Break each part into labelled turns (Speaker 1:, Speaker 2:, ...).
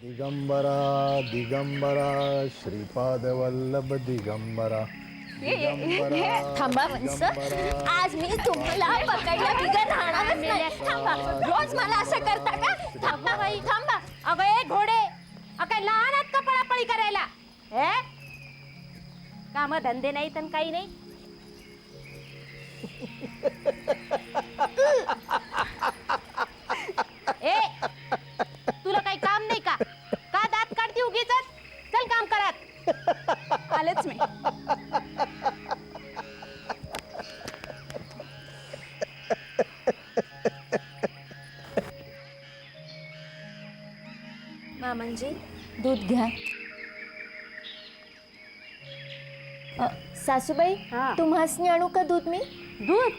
Speaker 1: दिगंबरा दिगंबरा श्रीपाद वल्लभ दिगंबरा दिगंबरा
Speaker 2: थांबा
Speaker 1: दिगंबरा.
Speaker 2: आज मी तुम्हाला पकडलं बिगर राहणारच नाही. थांबा. रोज मला असं करता का? थांबा बाई थांबा.
Speaker 3: अगं ए घोडे. अ काय लहान आहेत का पळापळी करायला? हे? काम धंदे नाही तर काही नाही?
Speaker 2: मामांजी दूध घ्या. अ, सासूबाई
Speaker 3: हा.
Speaker 2: तुम्हासनी आणू का दूध मी?
Speaker 3: दूध?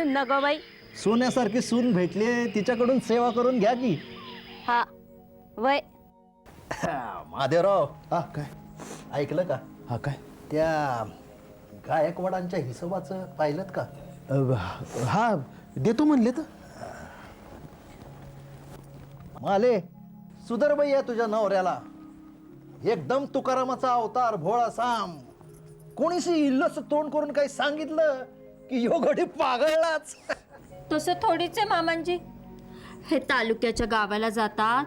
Speaker 3: न ग बाई.
Speaker 4: सोन्यासारखी सून भेटली तिच्याकडून सेवा करून घ्या की.
Speaker 3: हा. वय.
Speaker 4: महादेवराव.
Speaker 1: हा काय?
Speaker 4: ऐकलं का?
Speaker 1: हा काय?
Speaker 4: त्या गायकवाडांच्या हिशोबाचं पाहिलं का?
Speaker 1: अ, हा देतो म्हणले तर.
Speaker 4: माले सुधरबाई आहे तुझ्या नवऱ्याला. एकदम तुकारामाचा अवतार भोळा साम. कोणीशी इल्लस तोंड करून काही सांगितलं की यो गडी पागळलाच?
Speaker 2: तसं थोडीच आहे मामांजी. हे तालुक्याच्या गावाला जातात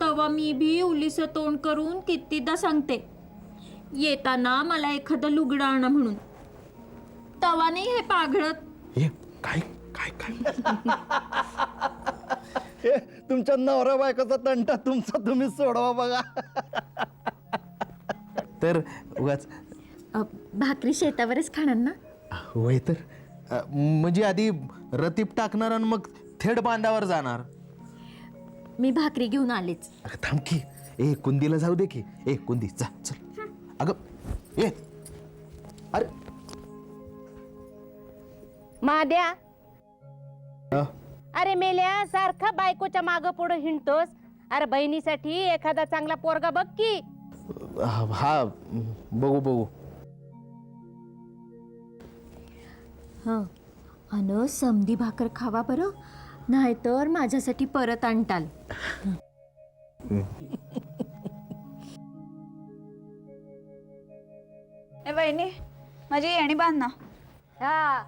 Speaker 2: तेव्हा मी भी उलीस तोंड करून कितीदा सांगते. येताना मला एखादं लुगडं आणा म्हणून. तवा नाही हे पाघळत
Speaker 1: काय काय काय?
Speaker 4: हे तुमच्या नवरा बायकोचा तंटा तुमचा तुम्ही सोडवा बघा.
Speaker 1: तर उगाच
Speaker 2: अ, भाकरी शेतावरच खाणार ना?
Speaker 1: वय तर. अ, म्हणजे आधी रतीप टाकणार आणि मग थेट बांधावर जाणार.
Speaker 2: मी भाकरी घेऊन आलेच.
Speaker 1: अगं थांब की. ए कुंदीला जाऊ दे की. ए कुंदी जा चल. अगं ए अरे.
Speaker 3: महाद्या
Speaker 1: अ,
Speaker 3: अरे मेल्या सारखा बायकोच्या माग पुढे हिंडतोस. अरे बहिणीसाठी एखादा चांगला पोरगा बघ की.
Speaker 1: हा बघू बघू.
Speaker 2: हं अन समधी भाकर खावा बरं नाहीतर माझ्यासाठी परत आणताल.
Speaker 5: ए वहिनी माझी येणी बांध ना.
Speaker 3: हा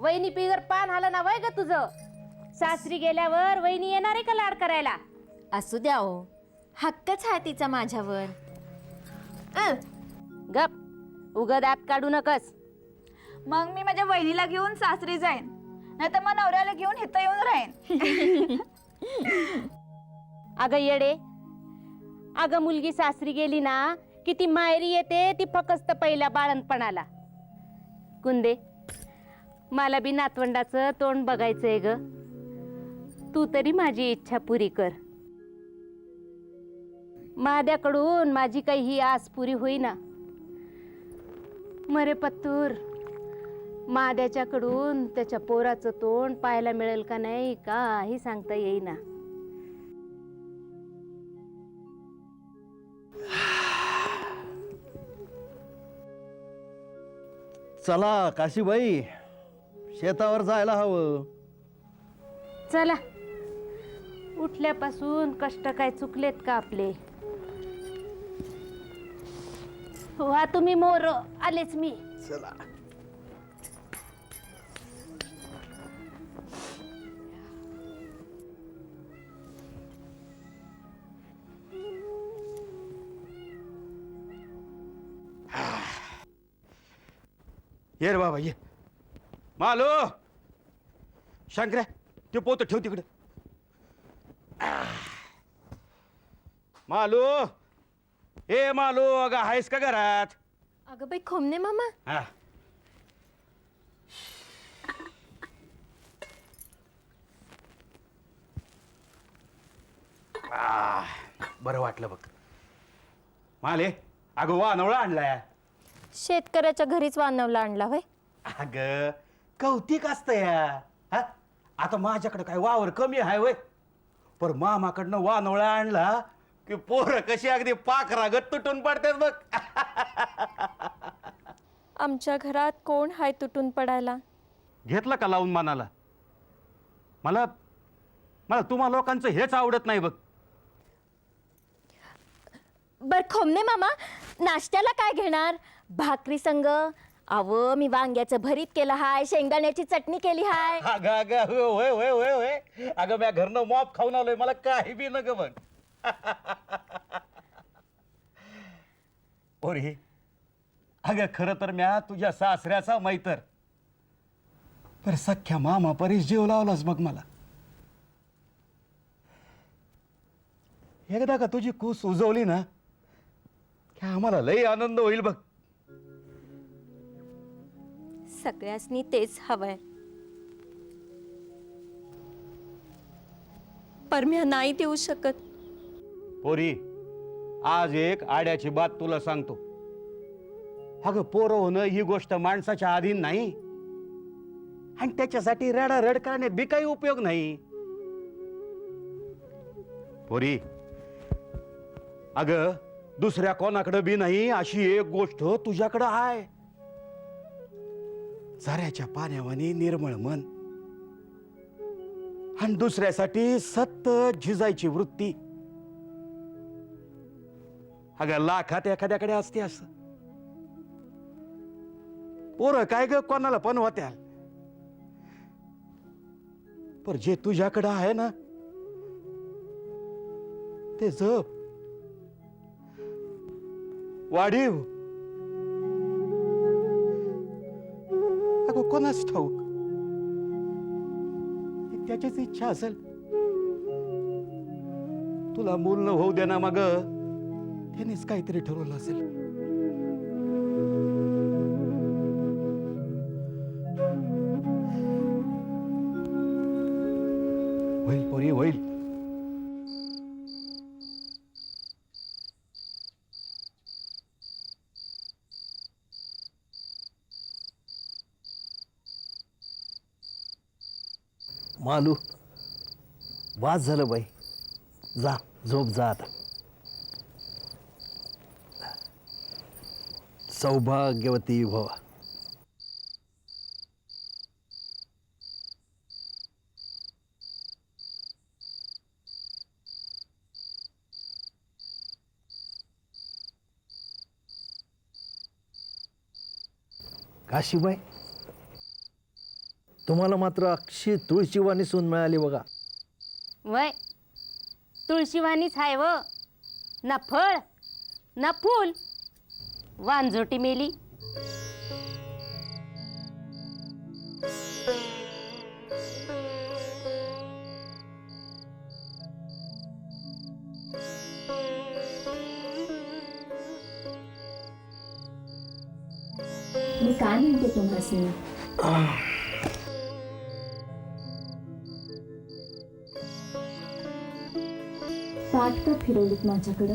Speaker 3: वहिनी पिगर पान आलं ना वय ग तुझं? सासरी गेल्यावर वहिनी येणार आहे का लाड करायला?
Speaker 2: असू द्या हो. हक्कच आहे तिचा माझ्यावर.
Speaker 3: अं, गप. उग दात काढू नकस.
Speaker 5: मग मी माझ्या वहिनीला घेऊन सासरी जाईन. नाही तर मग नवऱ्याला घेऊन इथं येऊन राहीन.
Speaker 3: अगं येडे. अगं मुलगी सासरी गेली ना की ती मायरी येते ती फकस्त पहिल्या बाळणपणाला कुंदे मला बी नातवंडाचं तोंड बघायचंय ग. तू तरी माझी इच्छा पुरी कर. माझ्याकडून माझी काही ही आस पुरी होईना. मरे पत्तूर माद्याच्याकडून त्याच्या पोराचं तोंड पाहायला मिळेल का नाही काही सांगता येईना.
Speaker 4: चला काशीबाई शेतावर जायला हवं.
Speaker 3: चला. उठल्यापासून कष्ट काय चुकलेत का आपले? वा तुम्ही मोर आलेच मी.
Speaker 4: चला.
Speaker 6: ये रे बाबा ये. मालो! शंकर्या ते पोत ठेव तिकडे. मालो! ए मालो अगं आहेस का घरात?
Speaker 2: अगं बाई खोमने मामा.
Speaker 6: हा. आह, बरं वाटलं बघ. माले अगं वानवळा आणलाय.
Speaker 2: शेतकऱ्याच्या घरीच वानवला आणला होय.
Speaker 6: अग कौतिक असतं या. हा? आता माझ्याकडे काय वावर कमी आहे वय पण मामाकडनं वानोळा आणला की पोरं कशी अगदी पाखरागत तुटून पडतात बघ.
Speaker 2: आमच्या घरात कोण हाय तुटून पडायला?
Speaker 6: घेतलं का लावून मनाला? मला मला तुम्हा लोकांचं हेच आवडत नाही बघ.
Speaker 2: बर खोमने मामा. नाश्त्याला काय घेणार? भाकरी संग अव मी वांग्याचं भरीत केलं हाय शेंगदाण्याची चटणी केली हाय.
Speaker 6: अगं अगं होय होय होय होय. अगं म्या घरनं मॉप खाऊन आलोय मला काही बी नग बन पोरी अगं खरं तर म्या तुझ्या सासऱ्याचा मैतर. पर सख्या मामा परीस जीव लावलास बघ मला. एकदा का तुझी कूस उजवली ना की आम्हाला लई आनंद होईल बघ.
Speaker 2: सगळ्यासनी तेच हवंय. पर नाही देऊ शकत.
Speaker 6: पोरी आज एक आड्याची बात तुला सांगतो. अगं पोरं होणं ही गोष्ट माणसाच्या अधीन नाही. आणि त्याच्यासाठी रड करण्यात बी काही उपयोग नाही. पोरी अग दुसऱ्या कोणाकडे बी नाही अशी एक गोष्ट तुझ्याकडं आहे झऱ्याच्या पाण्यावानी निर्मळ मन. आणि दुसऱ्यासाठी सतत झिजायची वृत्ती. अगं लाखात एखाद्याकडे असते असं. पोरं काय ग कोणाला पण होत्या पर जे तुझ्याकडं आहे ना ते जप. वाढीव. अगं कोणाच ठाऊक? त्याचीच इच्छा असेल. तुला मूल न होऊ दे ना मग त्यानेच काहीतरी ठरवलं असेल. होईल पोरी होईल.
Speaker 4: मालू वाज झालं बाई. जा झोप जा आता. सौभाग्यवती भवा. काशीबाई तुम्हाला मात्र अक्षी तुळशीवाणी सून मिळाली बघा.
Speaker 3: वय तुळशीवाणीच हाय व. ना फळ ना फूल. वांझोटी मेली.
Speaker 2: मी काय म्हणते तुम्हाला पाठ का फिरवलीत माझ्याकडं.